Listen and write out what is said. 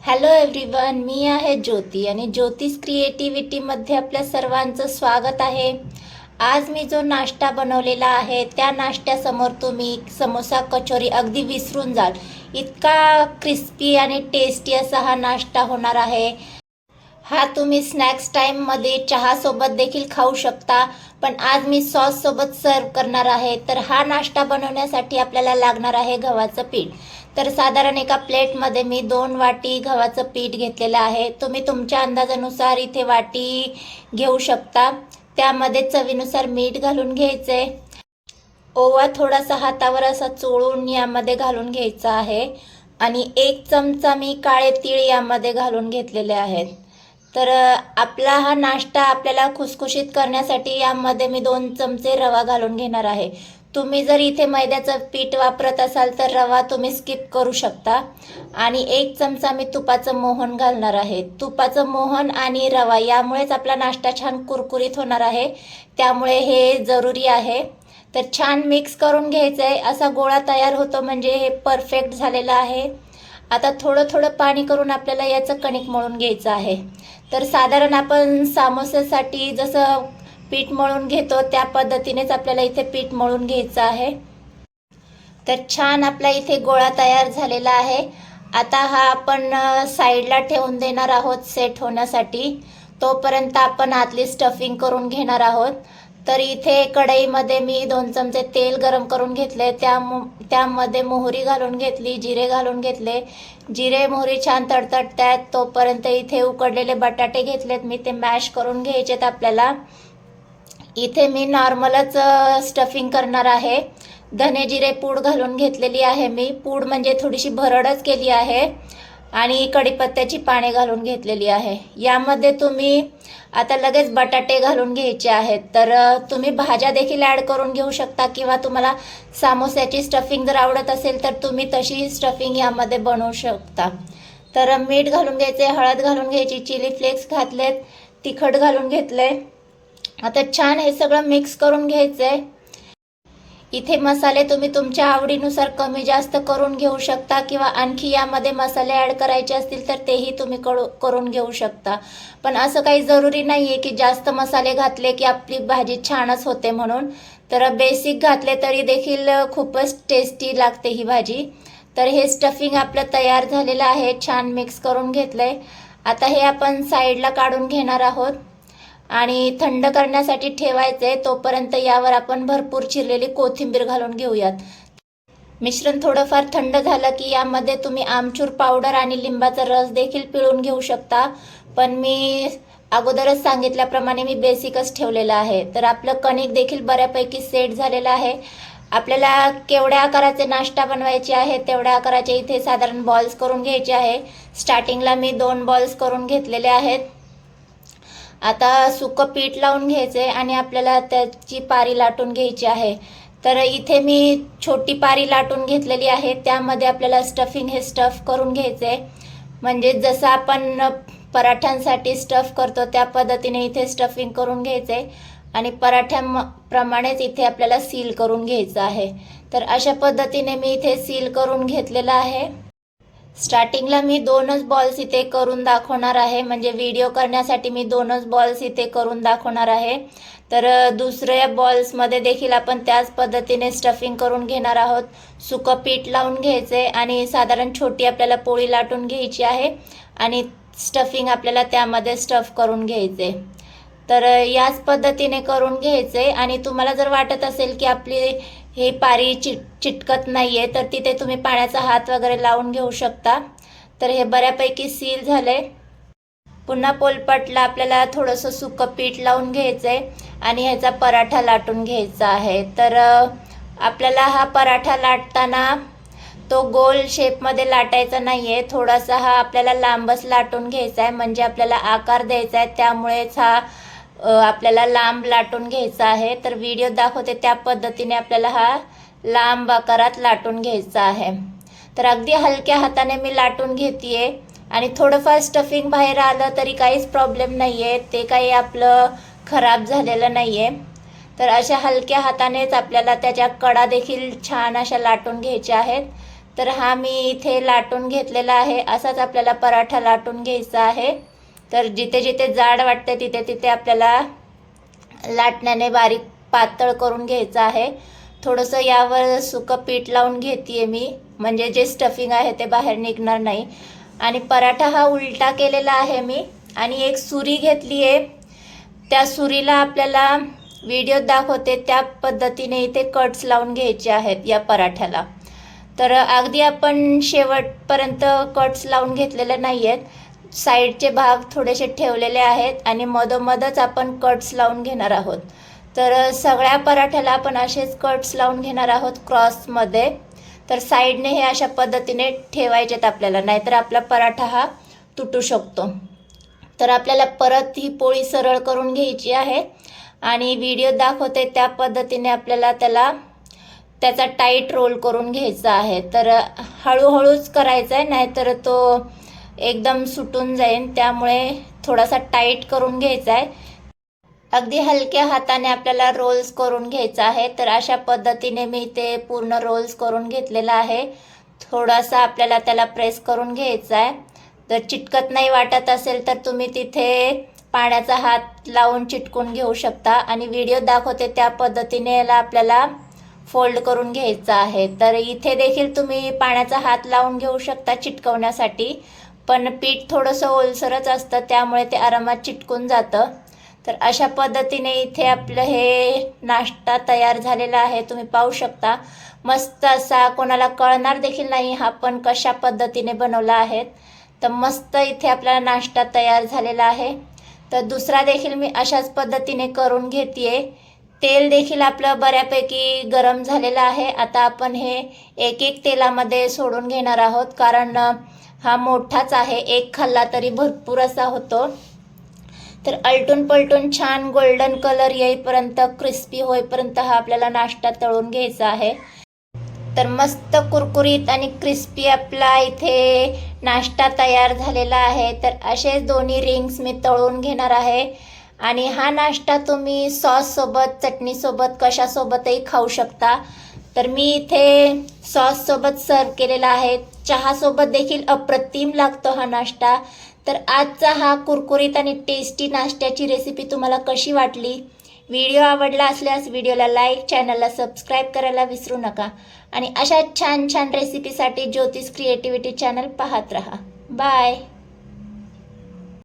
Hello everyone मी आहे ज्योती आणि ज्योतिष क्रिएटिव्हिटीमध्ये आपल्या सर्वांचं स्वागत आहे. आज मी जो नाश्ता बनवलेला आहे त्या नाश्त्यासमोर तुम्ही समोसा कचोरी अगदी विसरून जाल. इतका क्रिस्पी आणि टेस्टी असा हा नाश्ता होणार आहे. हा तुम्ही स्नॅक्स टाईममध्ये चहासोबत देखील खाऊ शकता पण आज मी सॉससोबत सर्व करणार आहे. तर हा नाश्ता बनवण्यासाठी आपल्याला लागणार आहे गव्हाचं पीठ. तर साधारण एका प्लेटमध्ये मी दोन वाटी गव्हाचं पीठ घेतलेलं आहे. तुम्ही तुमच्या अंदाजानुसार इथे वाटी घेऊ शकता. त्यामध्ये चवीनुसार मीठ घालून घ्यायचे. ओवा थोडासा हातावर असा चोळून यामध्ये घालून घ्यायचा आहे. आणि एक चमचा मी काळे तीळ यामध्ये घालून घेतलेले आहेत. तर आपला हा नाश्ता आपल्याला खुसखुशीत करण्यासाठी यामध्ये मी दोन चमचे रवा घालून घेणार आहे. तुम्ही जर इथे मैद्याचं पीठ वापरत असाल तर रवा तुम्ही स्किप करू शकता. आणि एक चमचा मी तुपाचं मोहन घालणार आहे. तुपाचं मोहन आणि रवा यामुळेच आपला नाश्ता छान कुरकुरीत होणार आहे. त्यामुळे हे जरुरी आहे. तर छान मिक्स करून घ्यायचं आहे असा गोळा तयार होतो म्हणजे हे परफेक्ट झालेलं आहे. आता थोडं थोडं पाणी करून आपल्याला याचं कणिक मळून घ्यायचं आहे. तर साधारण आपण सामोस्यासाठी जसं पीठ मळून घेतो. त्या पद्धतीनेच आपल्याला इथे पीठ मळून घ्यायचं आहे. तर छान आपला इथे गोळा तयार झालेला आहे. आता हा आपण साईडला ठेवून देणार आहोत सेट होण्यासाठी. तोपर्यंत आपण आतली स्टफिंग करून घेणार आहोत. तर इथे कढईमध्ये मी दोन चमचे तेल गरम करून घेतले. त्या त्यामध्ये मोहरी घालून घेतली जिरे घालून घेतले. जिरे मोहरी छान तडतडतात. तोपर्यंत इथे उकडलेले बटाटे घेतलेत. मी ते मॅश करून घ्यायचेत आपल्याला. इथे मी नॉर्मलच स्टफिंग करणार आहे. धने जिरे पूड घालून घेतलेली आहे मी. पूड म्हणजे थोडीशी भरडच केली आहे. आणि कढीपत्त्याची पाने घालून घेतलेली आहे. यामध्ये तुम्ही आता लगेच बटाटे घालून घ्यायचे आहेत. तर तुम्ही भाज्या देखील ॲड करून घेऊ शकता किंवा तुम्हाला सामोस्याची स्टफिंग जर आवडत असेल तर तुम्ही तशी स्टफिंग यामध्ये बनवू शकता. तर मीठ घालून घ्यायचे हळद घालून घ्यायची चिली फ्लेक्स घातलेत तिखट घालून घेतले. आता छान हे सगळं मिक्स करून घ्यायचं आहे इथे मसाले तुम्ही तुमच्या आवडीनुसार कमी जास्त करून घेऊ शकता किंवा आणखी यामध्ये मसाले ॲड करायचे असतील तर तेही तुम्ही करू करून घेऊ शकता. पण असं काही जरुरी नाही आहे की जास्त मसाले घातले की आपली भाजी छानच होते म्हणून. तर बेसिक घातले तरी देखील खूपच टेस्टी लागते ही भाजी. तर हे स्टफिंग आपलं तयार झालेलं आहे छान मिक्स करून घेतलंय. आता हे आपण साईडला काढून घेणार आहोत. आणि थंड करण्यासाठी ठेवायचे तोपर्यंत यावर आपण भरपूर चिरलेली कोथिंबीर घालून घेऊयात. मिश्रण थोडंफार थंड झालं की यामध्ये तुम्ही आमचूर पावडर आणि लिंबाचा रस देखील पिळून घेऊ शकता. पण मी अगोदरच सांगितल्याप्रमाणे मी बेसिकच ठेवलेलं आहे. तर आपलं कणिक देखील बऱ्यापैकी सेट झालेलं आहे. आपल्याला केवढ्या आकाराचे नाश्ता बनवायचे आहे तेवढ्या आकाराचे इथे साधारण बॉल्स करून घ्यायचे आहे. स्टार्टिंगला मी दोन बॉल्स करून घेतलेले आहेत. आता सुकं पीठ लावून घ्यायचे आणि आपल्याला त्याची पारी लाटून घ्यायची आहे. तर इथे मी छोटी पारी लाटून घेतलेली आहे. त्यामध्ये आपल्याला स्टफिंग हे स्टफ करून घ्यायचे म्हणजे जसं आपण पराठ्यांसाठी स्टफ करतो त्या पद्धतीने इथे स्टफिंग करून घ्यायचे आणि पराठ्याप्रमाणेच इथे आपल्याला सील करून घ्यायचं आहे. तर अशा पद्धतीने मी इथे सील करून घेतलेलं आहे. स्टार्टिंगला मी दोनच बॉल्स इथे करून दाखवणार आहे. म्हणजे व्हिडिओ करण्यासाठी मी दोनच बॉल्स इथे करून दाखवणार आहे. तर दुसऱ्या बॉल्समध्ये देखील आपण त्याच पद्धतीने स्टफिंग करून घेणार आहोत. सुकं पीठ लावून घ्यायचे आणि साधारण छोटी आपल्याला पोळी लाटून घ्यायची आहे. आणि स्टफिंग आपल्याला त्यामध्ये स्टफ करून घ्यायचे. तर याच पद्धतीने करून घ्यायचे. आणि तुम्हाला जर वाटत असेल की आपली ही पारी चिट चिटकत नाही आहे तर तिथे तुम्ही पाण्याचा हात वगैरे लावून घेऊ शकता. तर हे बऱ्यापैकी सील झाले पुन्हा पोलपाटला आपल्याला थोडंसं सुकं पीठ लावून घ्यायचं आहे आणि ह्याचा पराठा लाटून घ्यायचा आहे. तर आपल्याला हा पराठा लाटताना तो गोल शेपमध्ये लाटायचा नाही आहे थोडासा हा आपल्याला लांबच लाटून घ्यायचा आहे म्हणजे आपल्याला आकार द्यायचा आहे त्यामुळेच हा आपल्याला लांब लाटून घ्यायचा आहे. तर व्हिडिओ दाखवते त्या पद्धतीने आपल्याला हा लांब आकारात लाटून घ्यायचा आहे. तर अगदी हलक्या हाताने मी लाटून घेते आणि थोडंफार स्टफिंग बाहेर आलं तरी काहीच प्रॉब्लेम नाही आहे ते काही आपलं खराब झालेलं नाही आहे तर अशा हलक्या हातानेच आपल्याला त्याच्या कडा देखील छान अशा लाटून घ्यायच्या आहेत. तर हा मी इथे लाटून घेतलेला आहे. असाच आपल्याला पराठा लाटून घ्यायचा आहे. तर जिथे जिथे जाड वाटते तिथे तिथे आपल्याला लाटण्याने बारीक पातळ करून घ्यायचं आहे. थोडंसं यावर सुकं पीठ लावून घेते मी. म्हणजे जे स्टफिंग आहे ते बाहेर निघणार नाही. आणि पराठा हा उलटा केलेला आहे मी. आणि एक सुरी घेतली आहे. त्या सुरीला आपल्याला व्हिडिओत दाखवते त्या पद्धतीने इथे कट्स लावून घ्यायचे आहेत या पराठ्याला. तर अगदी आपण शेवटपर्यंत कट्स लावून घेतलेले नाही आहेत साईडचे भाग थोडेसे ठेवलेले आहेत आणि मधोमधच आपण कट्स लावून घेणार आहोत. तर सगळ्या पराठ्याला आपण असेच कट्स लावून घेणार आहोत क्रॉसमध्ये तर साईडने हे अशा पद्धतीने ठेवायचेत आपल्याला. नाहीतर आपला पराठा हा तुटू शकतो. तर आपल्याला परत ही पोळी सरळ करून घ्यायची आहे आणि व्हिडिओ दाखवते त्या पद्धतीने आपल्याला त्याला त्याचा टाईट रोल करून घ्यायचा आहे. तर हळूहळूच करायचा आहे नाहीतर तो एकदम सुटून जाईल त्यामुळे थोडासा टाईट करून घ्यायचा आहे. अगदी हलक्या हाताने आपल्याला रोल्स करून घ्यायचा आहे तर अशा पद्धतीने मी ते पूर्ण रोल्स करून घेतलेला आहे. थोडासा आपल्याला त्याला प्रेस करून घ्यायचा आहे. जर चिटकत नाही वाटत असेल तर तुम्ही तिथे पाण्याचा हात लावून चिटकून घेऊ शकता. आणि व्हिडिओ दाखवते त्या पद्धतीने याला आपल्याला फोल्ड करून घ्यायचा आहे. तर इथे देखील तुम्ही पाण्याचा हात लावून घेऊ शकता चिटकवण्यासाठी. पण पीठ थोडंसं ओलसरच असतं त्यामुळे ते आरामात चिटकून जातं. तर अशा पद्धतीने इथे आपलं हे नाश्ता तयार झालेला आहे तुम्ही पाहू शकता. मस्त असा कोणाला कळणार देखील नाही हा पण कशा पद्धतीने बनवला आहे. तर मस्त इथे आपला नाश्ता तयार झालेला आहे. तर दुसरा देखील मी अशाच पद्धतीने करून घेते तेल देखील आपलं बऱ्यापैकी गरम झालेलं आहे. आता आपण हे एक एक तेलामध्ये सोडून घेणार आहोत कारण हा मोठाच आहे एक खाल्ला तरी भरपूर असा होतो. तर अलटून पलटून छान गोल्डन कलर येईपर्यंत क्रिस्पी होईपर्यंत हा आपल्याला नाश्ता तळून घ्यायचा आहे. तर मस्त कुरकुरीत आणि क्रिस्पी आपला इथे नाश्ता तयार झालेला आहे. तर असेच दोन्ही रिंग्स मी तळून घेणार आहे. आणि हा नाश्ता तुम्ही सॉससोबत चटणीसोबत कशासोबतही खाऊ शकता. तर मी इथे सॉससोबत सर्व केलेला आहे. चहासोबत देखील अप्रतिम लागतो हा नाश्ता. तर आजचा हा कुरकुरीत आणि टेस्टी नाश्त्याची रेसिपी तुम्हाला कशी वाटली? व्हिडिओ आवडला असल्यास व्हिडिओला लाईक चॅनलला सबस्क्राईब करायला विसरू नका. आणि अशा छान छान रेसिपीसाठी ज्योतिष क्रिएटिव्हिटी चॅनल पाहत रहा. बाय